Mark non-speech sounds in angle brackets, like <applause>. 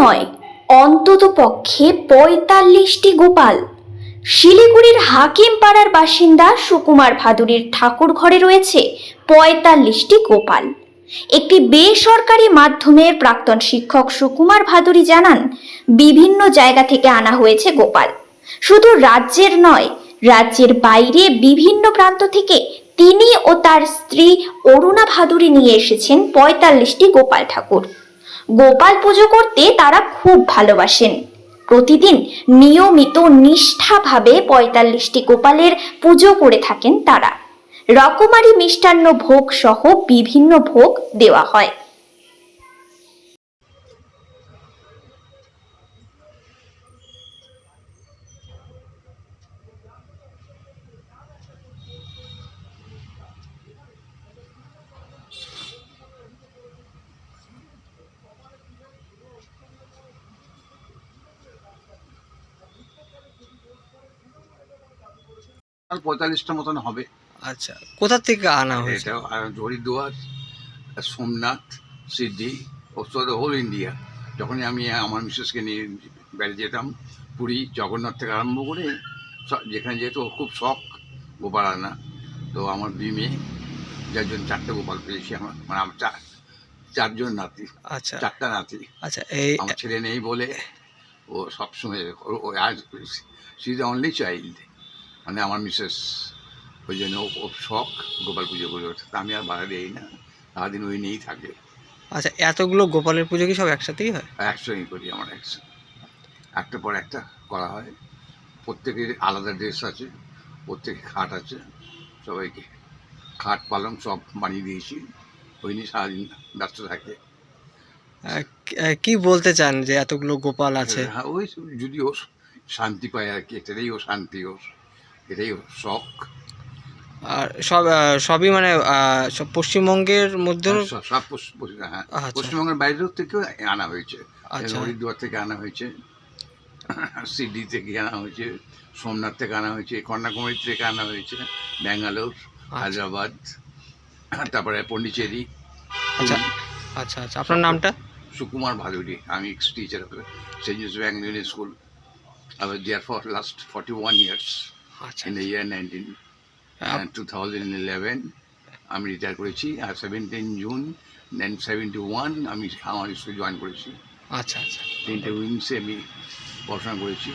নয়। অন্তত পক্ষে পঁয়তাল্লিশটি গোপাল। শিলিগুড়ির হাকিম পাড়ার বাসিন্দা সুকুমার ভাদুরীর ঠাকুর ঘরে রয়েছে পঁয়তাল্লিশটি গোপাল। একটি বেসরকারি মাধ্যমের প্রাক্তন শিক্ষক সুকুমার ভাদুরী জানান, বিভিন্ন জায়গা থেকে আনা হয়েছে গোপাল। শুধু রাজ্যের নয়, রাজ্যের বাইরে বিভিন্ন প্রান্ত থেকে তিনি ও তার স্ত্রী অরুণা ভাদুরী নিয়ে এসেছেন পঁয়তাল্লিশটি গোপাল ঠাকুর। গোপাল পুজো করতে তারা খুব ভালোবাসেন। প্রতিদিন নিয়মিত নিষ্ঠাভাবে পঁয়তাল্লিশটি গোপালের পুজো করে থাকেন তারা। রকমারি মিষ্টান্ন ভোগ সহ বিভিন্ন ভোগ দেওয়া হয়। পঁয়তাল্লিশটা মতন হবে। আচ্ছা কোথা থেকে আনা হয়েছে? এটা আর হরিদ্বার সোমনাথ সিদ্ধি ও হোল ইন্ডিয়া। যখনই আমি আমার মিসেসকে নিয়ে বেড়ে যেতাম পুরী জগন্নাথ থেকে আরম্ভ করে যেখানে যেহেতু খুব শখ গোপাল আনা তো আমার দুই মেয়ে যার জন্য চারটে গোপাল পেয়েছি আমার। মানে আমার চার চারজন নাতি আচ্ছা। চারটা নাতি। আচ্ছা এই আমার ছেলে নেই বলে ও সবসময় ও- আজ সি দ্য অনলি চাইল্ড মানে আমার মিসেস ওই জন্য ও- শখ গোপাল পুজো করে ওঠে। তা আমি আর বাধা দিই না। সারাদিন ওই নিয়েই থাকে। আচ্ছা এতগুলো গোপালের পুজো কি সব একসাথেই হয়? একসঙ্গে করি আমার একসঙ্গে। একটা পর একটা করা হয়। প্রত্যেকের আলাদা ড্রেস আছে প্রত্যেকে খাট আছে সবাইকে খাট পালং সব বানিয়ে দিয়েছি। ওই নিয়ে সারাদিন ব্যস্ত থাকে। কি বলতে চান যে এতগুলো গোপাল আছে? হ্যাঁ ওই যদি ও শান্তি পায় আর কি এটাই ও শান্তি ওর এটাই শখ। আর সব সবই মানে সব পশ্চিমবঙ্গের মধ্যে সব সব হ্যাঁ। আচ্ছা। পশ্চিমবঙ্গের বাইরেও থেকেও আনা হয়েছে। আচ্ছা। হরিদ্বার থেকে আনা হয়েছে <clears throat> সিডি থেকে আনা হয়েছে সোমনাথ থেকে আনা হয়েছে কন্যাকুমারী থেকে আনা হয়েছে ব্যাঙ্গালোর হায়দ্রাবাদ তারপরে পন্ডিচেরি আচ্ছা। আচ্ছা আচ্ছা। আপনার নামটা? সুকুমার ভাদুরী। আমি ex teacher saint Joseph Anglian school I was there for last 41 years আচ্ছা in the year 19 two thousand 2011 আমি রিটায়ার করেছি আর seventeen June nine seventy one আমি আমার স্কুল জয়েন করেছি। আচ্ছা আচ্ছা। তিনটে উইংসে আমি পড়াশোনা করেছি।